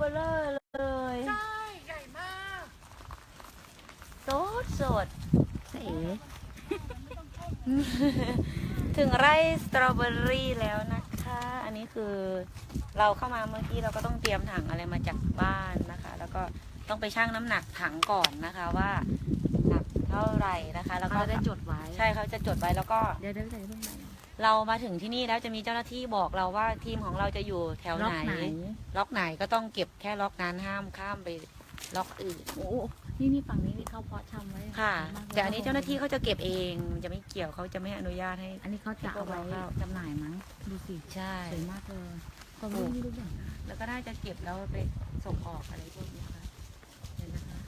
เบลอเลยใช่ใหญ่มากสดสดเอ๋ถึงไร่สตรอเบอรี่แล้วนะคะ อันนี้คือเราเข้ามาเมื่อกี้เราก็ต้องเตรียมถังอะไรมาจากบ้านนะคะ แล้วก็ต้องไปชั่งน้ำหนักถังก่อนนะคะว่าหนักเท่าไหร่นะคะ แล้วก็เขาได้จดไว้ ใช่เขาจะจดไว้แล้วก็เดี๋ยวเดี๋ยวใส่ลงไป เรามาถึงที่นี่แล้วจะมีเจ้าหน้าที่บอกเราว่าทีมของเราจะอยู่แถวล็อไหกนไหน ล็อกไหนก็ต้องเก็บแค่ล็อกนั้นห้ามข้ามไปล็อกอื่น โอ้นี่นี่ฝั่งนี้ที่เขาเพาะชำไว้ค่ะมกลยแต่อันนี้เจ้าหน้าที่เขาจะเก็บเองจะไม่เกี่ยวเขาจะไม่อนุญาตให้ อันนี้เขาจะเอาไว้ให้พวกเราจำหน่ายมั้งดูสิใช่ สวยมากเลยความรู้นี่รู้อย่างแล้วก็น่าจะเก็บแล้วไปส่งออกอะไรพวกนี้ค่ะเห็นนะคะ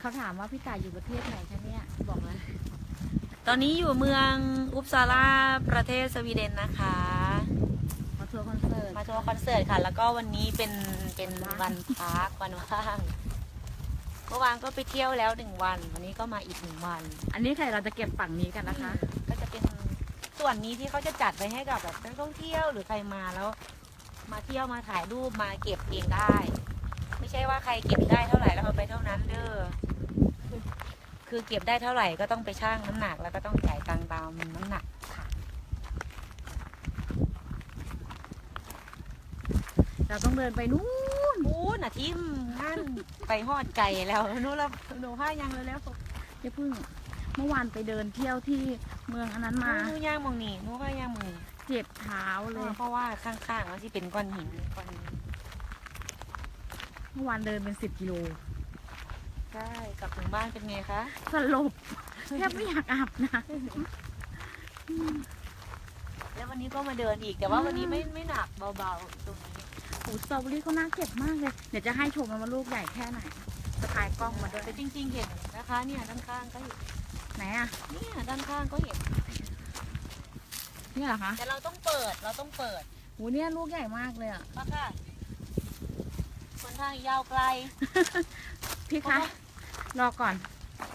เขาถามว่าพี่ต่ายอยู่ประเทศไหนคะเนี่ยบอกเลย ตอนนี้อยู่เมืองอุปซาลาประเทศสวีเดนนะคะ มาทัวร์คอนเสิร์ตมาทัวร์คอนเสิร์ตค่ะ แล้วก็วันนี้เป็นเป็นวันพักวันว่างเมื่อวานก็ไปเที่ยวแล้วหนึ่งวัน วันนี้ก็มาอีกหนึ่งวัน อันนี้ใครเราจะเก็บฝั่งนี้กันนะคะ ก็จะเป็นส่วนนี้ที่เขาจะจัดไว้ให้กับแบบนักท่องเที่ยวหรือใครมาแล้ว มาเที่ยวมาถ่ายรูปมาเก็บเองได้ ไม่ใช่ว่าใครเก็บได้เท่าไหร่แล้วเอาไปเท่านั้นเด้อ คือเก็บได้เท่าไหร่ก็ต้องไปชั่งน้ำหนักแล้วก็ต้องจ่ายตังค์ตามน้ำหนักค่ะ เราต้องเดินไปนู่นอู้น่ะทิมงั้นไปหอดไก่แล้วนู้นแล้วหนูผ้ายังเลยแล้วอย่าเพิ่ง เมื่อวานไปเดินเที่ยวที่เมืองอันนั้นมาหนูย่างมองนี่หนูผ้าย่างมองนี่เจ็บเท้าเลย เพราะว่าข้างๆมันที่เป็นก้อนหินก้อนหินเมื่อวานเดินเป็นสิบกิโล ใช่กลับถึงบ้านเป็นไงคะ สลบแทบไม่อยากอาบนะแล้ววันนี้ก็มาเดินอีกแต่ว่าวันนี้ไม่ไม่หนักเบาๆตรงนี้โอ้สตรอเบอรี่เขาน่าเก็บมากเลย เดี๋ยวจะให้ชมมันว่าลูกใหญ่แค่ไหนสะพายกล้องมาด้วยแต่จริง ๆ เห็นนะคะ เนี่ยด้านข้างก็เห็นไหนอะเนี่ยด้านข้างก็เห็น นี่เหรอคะแต่เราต้องเปิดเราต้องเปิดโหเนี่ยลูกใหญ่มากเลยอะมาค่ะคนทางยาวไกลพี่คะ รอก่อน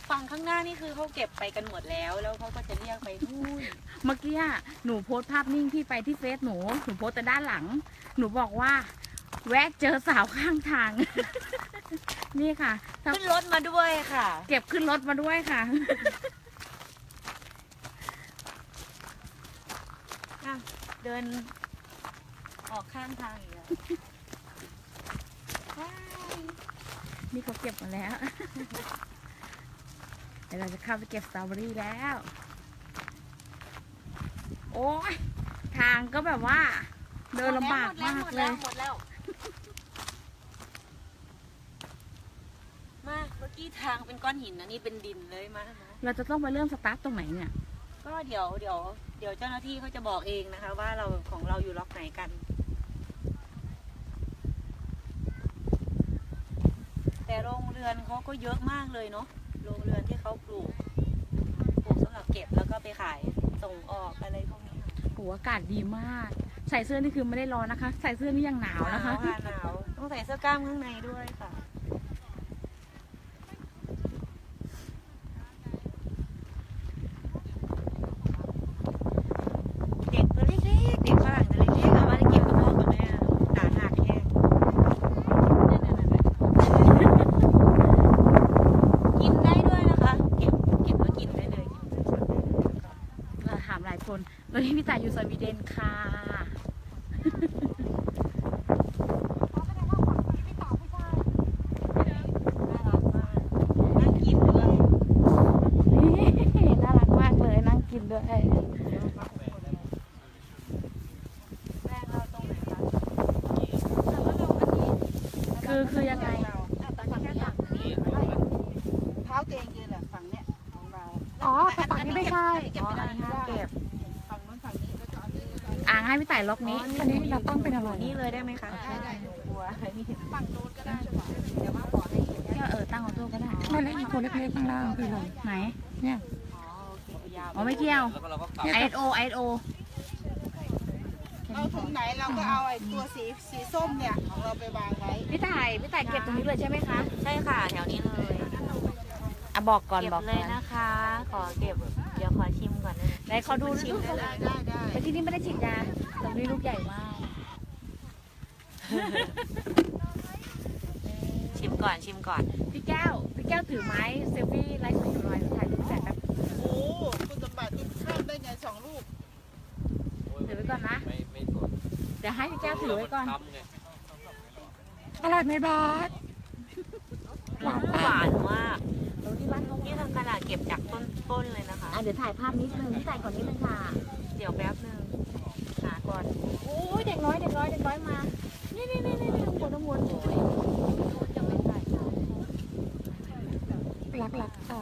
ฝั่งข้างหน้านี่คือเขาเก็บไปกันหมดแล้ว แล้วเขาก็จะเรียกไปนู่นเมื่อกี้อะหนูโพสต์ภาพนิ่งที่ไปที่เฟซหนู หนูโพสต์แต่ด้านหลัง หนูบอกว่า แวะเจอสาวข้างทาง นี่ค่ะถ้าขึ้นรถมาด้วยค่ะ เก็บขึ้นรถมาด้วยค่ะอะเดินออกข้างทางอีกแล้ว นี่เขาเก็บมาแล้ว เดี๋ยวเราจะเข้าไปเก็บสตรอเบอรี่แล้ว โอ้ยทางก็แบบว่า เดินลำบากมากหมดเลแล้วยหมดแล้ว มาเมื่อกี้ทางเป็นก้อนหินนะนี่เป็นดินเลยมามาเราจะต้องไปเริ่มสตาร์ทตรงไหนเนี่ย ก็เดี๋ยวเดี๋ยวเดี๋ยวเจ้าหน้าที่เขาจะบอกเองนะคะ ว่าเราของเราอยู่ล็อกไหนกัน แต่โรงเรือนเขาก็เยอะมากเลยเนาะโรงเรือนที่เขาปลูกปลูกสำหรับเก็บแล้วก็ไปขายส่งออกอะไรพวกนี้ค่ะโหอากาศดีมาก ใส่เสื้อนี่คือไม่ได้ร้อนนะคะ ใส่เสื้อนี่ยังหนาวหนานะคะวค่ะหนาวต้องใส่เสื้อกล้ามข้างในด้วยค่ะ เด็กตัวเล็กๆเด็กฝรั่งตัวเล็กๆเอามาได้เก็บกับพ่อกับแม่หนาหักแห้งกินได้ด้วยนะคะ เก็บเก็บแล้วกินได้เลย เราถามหลายคนตอนนี้ พี่ต่ายนค่ะน่ารักมากน่ากินด้วยน่ารักมากเลยนั่งกินด้วยแป้งเราตรงไหนคะคือคือยังไงเท้าเตียงยืนแหละฝั่งเนี้ยของเราอ๋อแต่ฝั่งนี้ไม่ใช่เก็บไม่ได้ห้ามเก็บ ฝั่งนู้นฝั่งนี้ก็จะเอาที่ อ่างให้พี่ต่ายล็อกนี้อันนี้เราต้องเป็นอะไรนี่เลยได้ไหมคะได้ได้กลัวนี่ฝั่งนู้นก็ได้หรือเปล่าเดี๋ยวว่าขอให้เห็นก็เออตั้งออโต้ก็ได้ไม่เล็กตัวเล็กๆข้างล่างคืออะไรไหนเนี่ยอ๋อโอเคยาวอ๋อไม่เกี่ยวแล้วก็เราก็กลับไอโอไอโอเอาถุงไหนเราก็เอาไอ้ตัวสีสีส้มเนี่ยของเราไปวางไว้พี่ต่ายพี่ต่ายเก็บตรงนี้เลยใช่ไหมคะใช่ค่ะแถวนี้เลยอะ บอกก่อนเก็บบอกเลก่อยนนะคะ ขอเก็บ เดี๋ยวขอชิมก่อนนะไหนขอดูชิมลูกได้ได้ได้ได้แต่ที่นี่ไม่ได้ฉีดยาตรงนี้ลูกใหญ่มากก่อนชิมก่อน พี่แก้วพี่แก้วถือไม้เซลฟี่ไลฟ์สดหน่อยถ่ายรูปแต่แบบโอ้โหคุณสมบัติที่ข้ามได้ไงสองลูกถือไว้ก่อนนะไม่ไม่สนเดี๋ยวให้พี่แก้วถือไว้ก่อนทำไงอร่อยไหมบอสหวานหวานมากดูที่ บ้านเขานี่ทำขนาดเก็บจากต้นต้นเลยนะคะ อะเดี๋ยวถ่ายภาพนิดนึงพี่ถ่ายก่อนนิดนึงค่ะ เดี๋ยวแป๊บนึงหาก่อนโอ้ยเด็กน้อยเด็กน้อยเด็กน้อยมา นี่นี่นี่นี่นี่ข้างบนข้างบนโอ้ยจะไม่ถ่ายรักรักค่ะ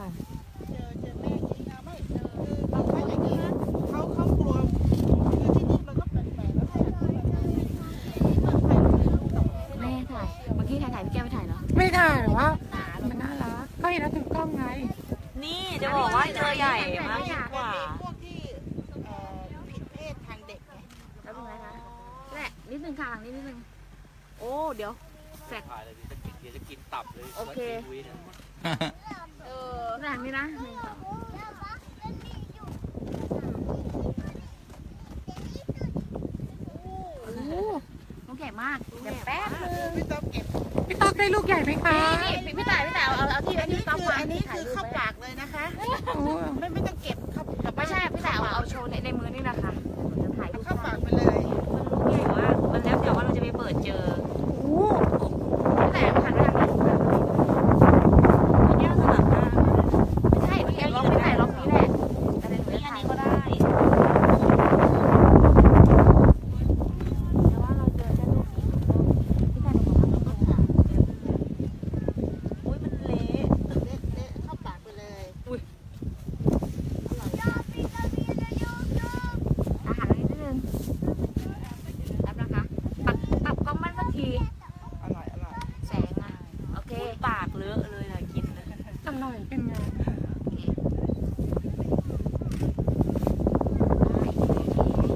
เออหลังนี้นะหนึ่งสองโอ้น้องแก่มากเดี๋ยวแป๊บนึงพี่ต๊อบเก็บพี่ต๊อกได้ลูกใหญ่ไหมคะนี่นี่พี่ต่ายพี่ต่ายเอาเอาที่อัอันนนี้นี้ต้องคือวางอันนี้ถ่ายคือรูปเข้าไว้ปากเลยนะคะโอ้ไม่ไม่ต้องเก็บเข้าไม่ใช่พี่ต่ายเอาเอาโชว์ในในมือนี่นะคะเดี๋ยวถ่ายรูป เข้าปากไปเลย มันลูกใหญ่มากมันแล้วแต่ว่าเราจะไปเปิดเจอ โอ้พี่ต่ายหันไปทางนี้ พี่แก้วสลับหน้า ไม่ใช่พี่ต่ายล็อกพี่ต่ายล็อกนี้แหละแต่เดี๋ยวหนู นี่ จะ อัน ถ่าย นี้ก็ได้ แต่ว่าเราเจอแค่รูปนี้พี่ต่ายหนูบอกว่าต้องหา อุ้ยมันเละ เละเละเข้าปากไปเลย อาหารนิดนึงแป๊บนะคะปรับปรับกล้องมันสักที อร่อยอร่อย แสงอะ โอเค อุ้ยปากเลอะเลยนะกินนะ อร่อยเป็นไง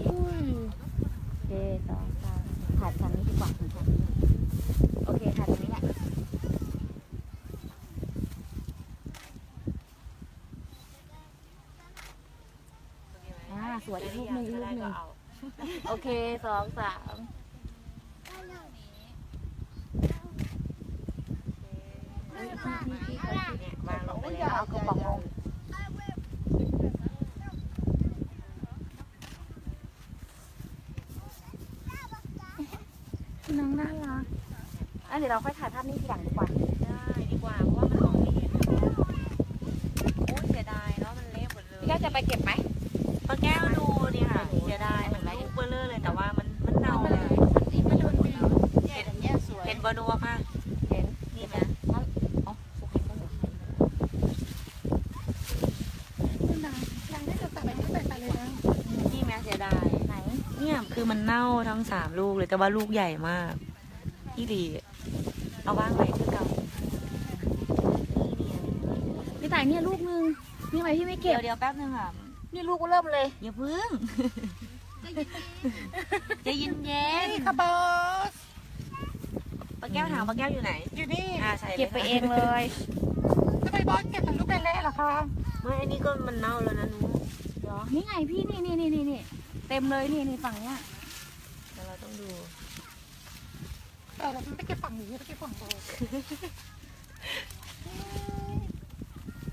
อุ้ยเดสองสามถ่ายทางนี้ดีกว่าถ่ายทางนี้โอเคถ่ายตรงนี้แหละ อ่า สวยอีกรูปหนึ่งอีกรูปหนึ่งเอาโอเคสองสามเฮ้ยพี่พี่พี่เขาเนี่ยวางลงไปเลยเอากระป๋องลงน้องน่ารักอะเดี๋ยวเราค่อยถ่ายภาพนี้ทีหลังดีกว่า ได้ดีกว่าเพราะว่ามันมองไม่เห็นโอ้ยเสียดายเนาะมันเละหมดเลย พี่ก็จะไปเก็บไหม ปลาแก้วดูนี่ค่ะเสียดายมันลูกเบลเลอร์เลยแต่ว่ามันมันเน่าเลย มันดูดีเนี่ยอย่างเงี้ยสวย เห็นบอนัวป่ะ เห็น นี่ไหม อ๋อโอเคก็เหลือ คุณนายยายได้จะตัดอะไรก็ใส่ไปเลยนะ นี่ไหมเสียดาย ไหน เนี่ยคือมั นเน่าทั้งสามลูกเลยแต่ว่าลูกใหญ่มากที่ดีเอาว่างไว้คือเก่านี่พี่ต่ายเนี่ยลูกนึงนี่ทำไมพี่ไม่เดี๋เก็ยวบเดี๋ยวแป๊บนึงค่ะนี่ลูกก็เริ่มเลยอย่าพึ่งใจะเย็นเย็นนี่ค่ะบอสปลาแก้วถามปลาแก้วอยู่ไหนอยู่นี่อ่าใช่เก็บไปเองเลย ทำไมบอสเก็บแต่ลูกเละๆเหรอคะไม่อันนี้ก็มันเน่าแล้วนะหนูเหรอนี่ไงพี่นี่นี่นี่นี่นี่เต็มเลยนี่นี่ฝั่งเนี้ยเดี๋ยวเรา ต้องดูเออเราไม่เก็บฝั่งนี้ไปเก็บฝั่งโบส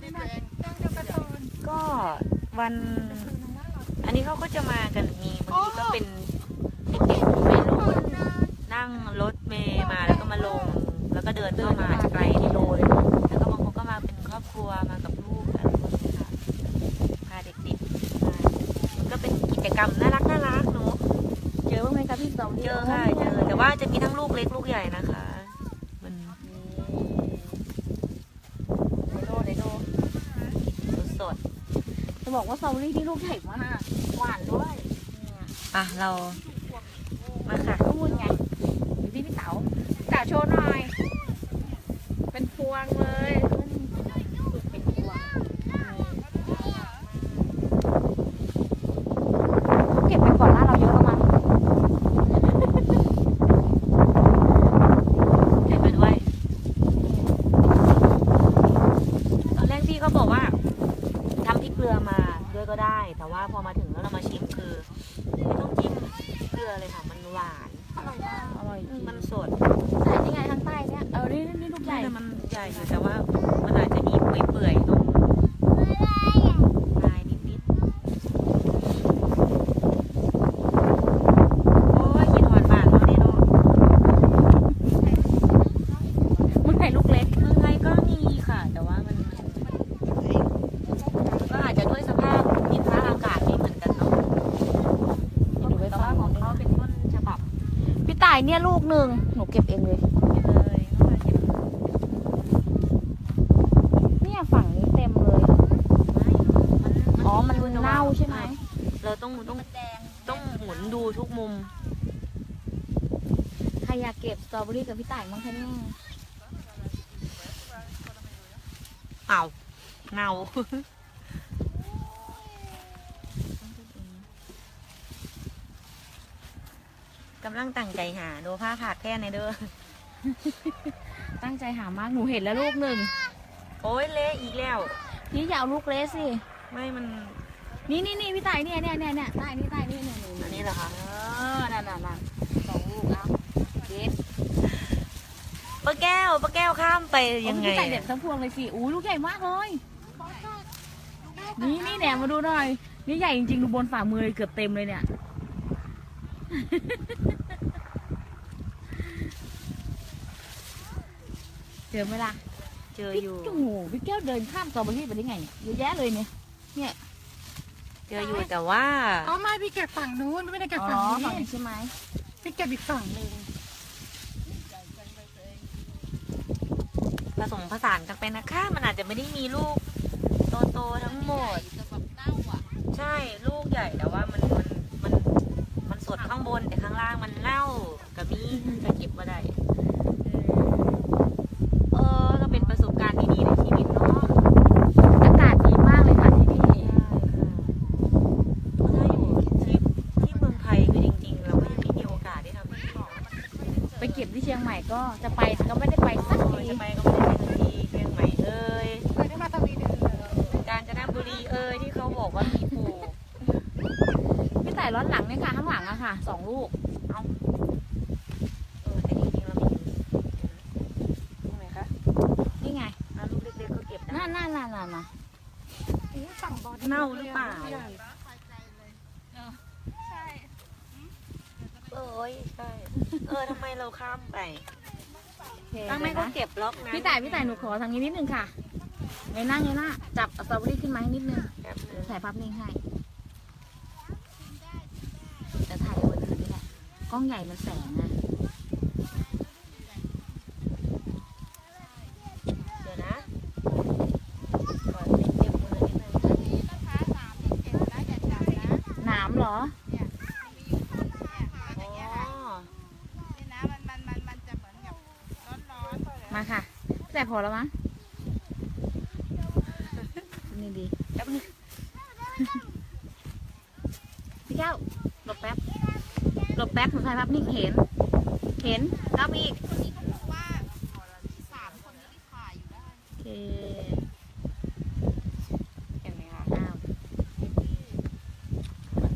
นี่ตัวเองตั้งเดียวกันตอนก็วันน้องน่ารักอันนี้เขาก็จะมากันมีบางทีก็เป็นเด็กๆวัยรุ่นนั่งรถเมย์มาแล้วก็มาลง แล้วก็เดินเข้ามาไกลกิโลเลยแล้วก็บางคนก็มาเป็นครอบครัวมากับลูกอะไรพวกนี้ค่ะพาเด็กๆมามันก็เป็นกิจกรรมน่า คะพี่สองเจอค่ะเจอแต่ว่าจะมีทั้งลูกเล็กลูกใหญ่นะคะ มันไดโดไดโดสดจะบอกว่าสตรอเบอรี่ที่ลูกใหญ่มากหวานด้วยเนี่ยๆอะเรามาค่ะข้อมูลไงอยู่ที่พี่เต๋าพี่เต๋าโชว์หน่อย เป็นพวงเลยเป็นพวงเก็บไปก่อนหน้าเราเยอะแล้วมั้ง เห็นไปด้วย ตอนแรกพี่ เขาบอกว่าทำพริกเกลือมาด้วยก็ได้ แต่ว่าพอมาถึงแล้วเรามาชิมคือไม่ต้องจิ้มเกลือเลยค่ะมันหวานอร่อยมากอร่อยจริงมันสดแต่นี่ไงข้างใต้เนี่ย เออนี่นี่ลูกใหญ่ แต่มันใหญ่อยู่แต่ว่ามันอาจจะมีเปื่อยๆตรงปลายนิดๆโอ้ยกินหวานบานแล้วเนี่ยเนาะ มึงไข่ลูกเล็ก เมืองไทยก็มีค่ะ แต่ว่ามันก็อาจจะด้วยสภาพดินฟ้าอากาศไม่เหมือนกันเนาะ เดี๋ยวหนูไป แต่ ฟั ว่าง ของเขาเป็นต้นฉบับ พี่ต่ายเนี่ยลูกหนึ่งหนูเก็บเองเลยเลยต้องมาเก็บเนี่ยฝั่งนี้เต็มเลยไม่มันอ๋อ มันเน่าใช่ไหม เราต้องต้องต้องหมุนดูทุกมุม ใครอยากเก็บสตรอเบอรี่กับพี่ต่ายมั้งคะเนี่ยเอาเน่า กำลังตั้งใจหาดูผ้าขาดแค่ในเด้อ ตั้งใจหามากหนูเห็นแล้วลูกหนึ่ง โอ้ยเละอีกแล้วพี่อย่าเอาลูกเล็กสิ ไม่มัน นี่นี่นี่พี่ต่ายเนี่ยเนี่ยเนี่ยเนี่ยใต้นี่ใต้นี่เนี่ยหนูอันนี้เหรอคะเออนั่นน่ะนั่นสองลูกเอาเก็บป้าแก้วป้าแก้วข้ามไปยังไงพี่ต่ายเด็ดทั้งพวงเลยสิอู้ลูกใหญ่มากเลย นี่นี่แหนมมาดูหน่อย นี่ใหญ่จริงๆดูบนฝ่ามือเลยเกือบเต็มเลยเนี่ย เจอไหมล่ะ เจอพี่อยู่ โอ้โหพี่แก้วเดินข้ามสตรอเบอรี่ไปได้ไงเนี่ยเยอะแยะเลยเนี่ย เจออยู่แต่ว่า เอาไม่พี่เก็บฝั่งนู้นไม่ได้เก็บอ๋ฝั่งอนี้ฝั่งนี้ใช่ไหมพี่เก็บอีกฝั่งหนึ่งผสมผสานกันไปนะคะ มันอาจจะไม่ได้มีลูกโตๆทั้งหมด ใช่ ลูกใหญ่แต่ว่ามันมันมันมัน สดข้างบนแต่ข้างล่างมันเน่ากับมีจะเก็บมาได้ เออก็เป็นประสบการณ์ดีๆในชีวิตเนาะ อากาศดีมากเลยค่ะที่นี่ถ้าอยู่ที่ที่เมืองไทยคือจริงๆ เราก็ยังไม่มีโอกาสได้ทำที่บอกไปเก็บที่เชียงใหม่ก็จะไปแต่ก็ไม่ได้ไปสักที จะไปก็ ค่ะสองลูกเออแต่จริงๆเรามีอยู่ตรงไหนคะนี่ไงอะลูกเล็กๆก็เก็บได้น่าน่าน่าน่าน่าโอ้ยฝั่งบอลเน่าหรือเปล่าใหญ่เอ้ยใช่เออทำไมเราข้ามไปโอเคตั้งไม่เดี๋ยวก็นะเก็บล็อกนะพี่แต่พี่แต่หนูขอทางนี้นิดนึงค่ะเงยหน้าเงยหน้าจับสตรอเบอรี่ขึ้นมาให้นิดนึงแบบเดี๋ยวถ่ายภาพนิ่งให้จะถ่ายบนคืนนี่แหละ กล้องใหญ่มันแสงอะเดี๋ยวนะก่อนเก็บมือนิดนึงหนามเหรออ๋อมาค่ะ แต่พอแล้วมั้งนี่ดี แป๊บนึง พี่แก้วหลบแป๊บ หลบแป๊บนูถ่ายภาพนิ่งเห็น เห็นก้าวไปอีกโอเคเห็นไหมคะอ้าว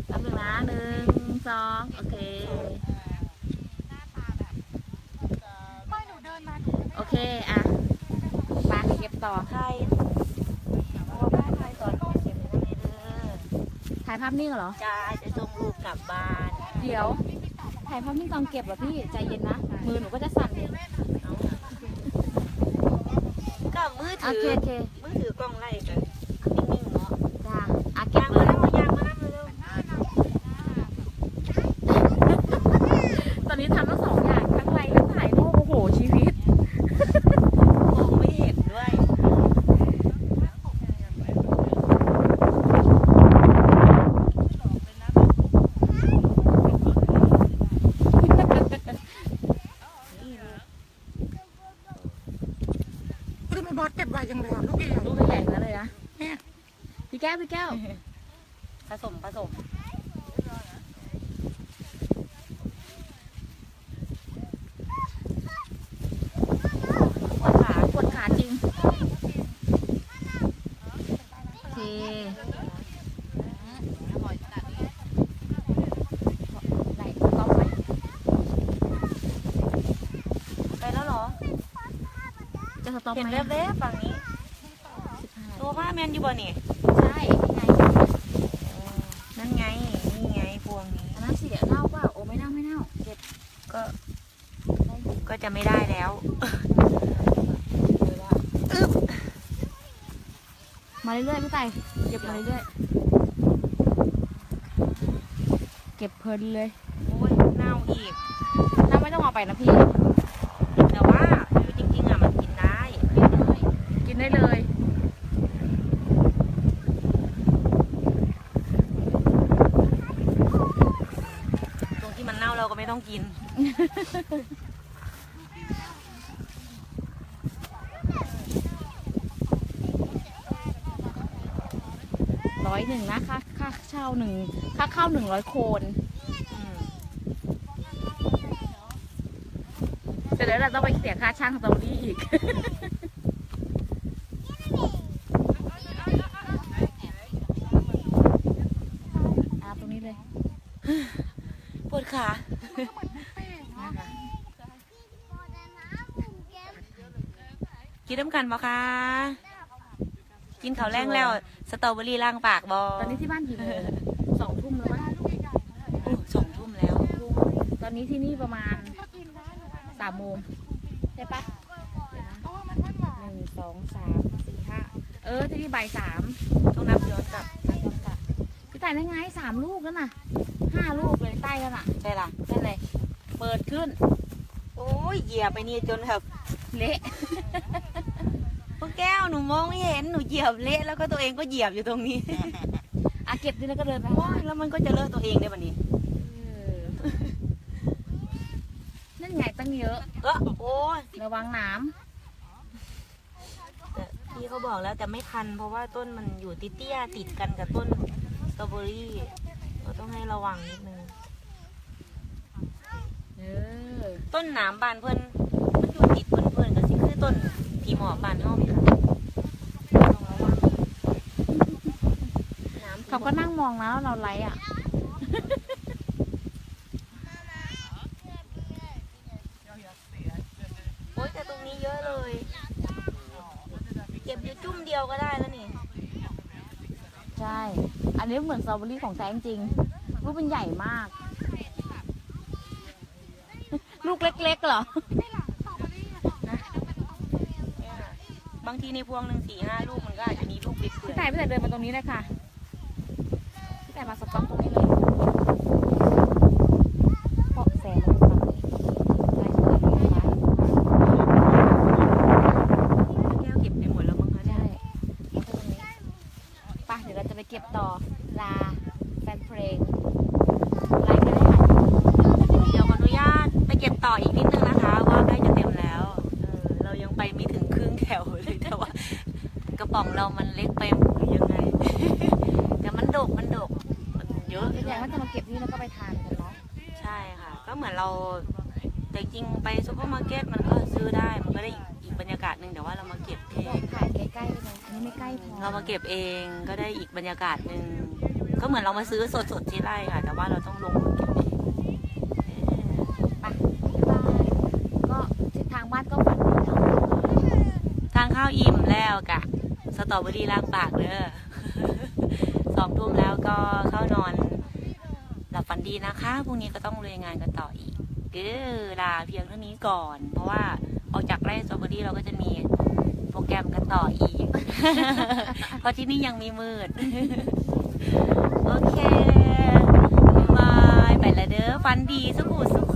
แป๊บนึงนะหนึ่งสองโอเคไม่หนูเดินมาโอเค อะปเก็บต่อใครเพราะว่าบ้านใครสอนเก็บมือในเด้อถ่ายภาพนิ่งเหรอจ้าจะส่งลูกกลับบ้าน เดี๋ยว ถ่ายภาพนิ่งตอนเก็บเหรอพี่ ใจเย็นนะ มือหนูก็จะสั่นเองก็มือโอถืเคอโอเค มือถือกล้องไล่กันนิ่งๆเนาะ จ้าอะเก็ ยา บ ง เล มาย แล้วยางมาแล้วเร็ว ตอนนี้ทำทั้งสองอย่าง ทั้งไลฟ์ทั้งถ่ายรูปโอ้โห ชีวิต ๆมองไม่เห็นด้วย ทำไมบอสเก็บไวจังเลยอะลูกเอ๋ ลูกใหญ่ๆนั่นเลยนะ เนี่ย พี่แก้ว พี่แก้ว ผสมผสม ปวดขาปวดขาจริง โอเค ไหนต้องไหม จะส ต็อปเห็นไหมแวบๆฝั่งนี้สิบห้าตัวผ้าแมนอยู่บ่นี่ใช่นี่ไงนั่นไง นี่ไงพวงนี้ อันนั้นเสียเน่าเปล่าโอ้ไม่เน่าไม่เน่าเก็บก็ก็จะไม่ได้แล้วเลยว่ามาเรื่อยๆพี่ไต่เก็บมาเรื่อยๆเก็บเพลินเลยโอ้ยเน่าอีกถ้าไม่ต้องเอาไปนะพี่แต่ว่าคือจริงๆอะมันกินได้ กินได้เลย ตรงที่มันเน่าเรา ก็ไม่ต้องกิน ร้อยหนึ่งนะค่าค่าเช่าหนึ่งค่าเข้าหนึ่งร้อยโคนอืมแต่เดี๋ยวเราต้องไปเสียค่าช่างสตรอเบอรี่อีกอาตรงนี้เลยปวดขา นะคะ กินน้ำกันบ่คะกินข้าวแรงแล้ว สตรอเบอรี่ล่างปากบอตอนนี้ที่บ้านกี่โมงสองทุ่มแล้วมั้งอู้สองทุ่มแล้ว ตอนนี้ที่นี่ประมาณสามโมงใช่ปะเดี๋ยวนะหนึ่งสองสามสี่ห้าเออที่นี่บ่ายสามต้องนับย้อนกลับนัดย้อนกลับพี่แต่ได้ไงสามลูกแล้วน่ะห้าลูกเลยใต้แล้วน่ะใช่ล่ะนั่นเลยเปิดขึ้น โอ้ยเหยียบไปนี่จนแบบเละพวก แก้วหนูมองไม่เห็นหนูเหยียบเละแล้วก็ตัวเองก็เหยียบอยู่ตรงนี้ อะเก็บดิแล้วก็เดินไปโอ้ยแล้วมันก็จะเลอะตัวเองได้บัดนี้เออนั่นไงตั้งเยอะก็โอ้ยระวังหน้แต่พี่เขาบอกแล้วแต่ไม่ทัน เพราะว่าต้นมันอยู่ติเตี้ยๆติดกันกับต้นสตรอเบอรี่เราต้องให้ระวังนิดนึงำเออต้นหนามบานเพิ่นมันอยู่ติดเพิ่นเพิ่นก็สิคือต้นผีหมอบบานเฮาไหมคะต้องระวังน้ำ เขา ก็นั่งมองแล้วเราไลฟ์อะ โอ้ยแต่ตรงนี้เยอะเลย เก็บอยู่จุ่มเดียวก็ได้แล้วนี่ ใช่ อันนี้เหมือนสตรอเบอรี่ของแท้จริงลูกเป็นใหญ่มาก ลูกเล็กๆเหรอ บางทีในพวงหนึ่งสี่ห้าลูกมันก็อาจจะมีลูกเปื่พี่อยแต่พี่แต่เดินมาตรงนี้เลยค่ะ พี่แต่มาสต็อกตรงนี้เลยเพราะแสงมันฝั่งนี้ไล่สวยๆไล่ ๆแก้วเก็บไปหมดแล้วมั้งคะเนี่ย ใช่เอาตรงนี้ไปเดี๋ยวเราจะไปเก็บต่อ ลาแฟนเพลงไลฟ์ไม่ได้ค่ะ เดี๋ยวขออนุญาตไปเก็บต่ออีกนิดนึงนะคะ ว่าใกล้จะเต็มแล้วเออเรายังไปไม่ถึงครึ่งแถวเลยแต่ว่า กระป๋องเรามันเล็กไปหรือยังไง แต่มันดกมันดกมันเยอะ พี่แต่ว่าจะมาเก็บนี่แล้วก็ไปทานกันเนาะใช่ค่ะ ก็เหมือนเราแต่จริงๆไปซูเปอร์มาร์เก็ตมันก็ซื้อได้มันก็ได้อีกอีกบรรยากาศหนึ่งแต่ว่าเรามาเก็บเองถ่ายใกล้ๆเลยอันนี้ไม่ใกล้พอเรามาเก็บเองก็ได้อีกบรรยากาศหนึ่งก็เหมือนเรามาซื้อสดๆที่ไร่ค่ะ แต่ว่าเราต้องลงมือเก็บเองเออไปบ๊ายบายก็ทิศทางบ้านก็ฝันดีเนาะทานข้าวอิ่มแล้วกะสตรอเบอรี่ล้างปากเด้อ สองทุ่มแล้วก็เข้านอนหลับฝัน ดีนะคะพรุ่งนี้ก็ต้องเลุยงานกันต่ออีกก็ลาเพียงเท่านี้ก่อน เพราะว่าออกจากไร่สตรอเบอรี่เราก็จะมีโปรแกรมกันต่ออีก เพราะที่นี่ยังมีมืด โอเคบาย ไปละเด้อฟันดีสุขุสุข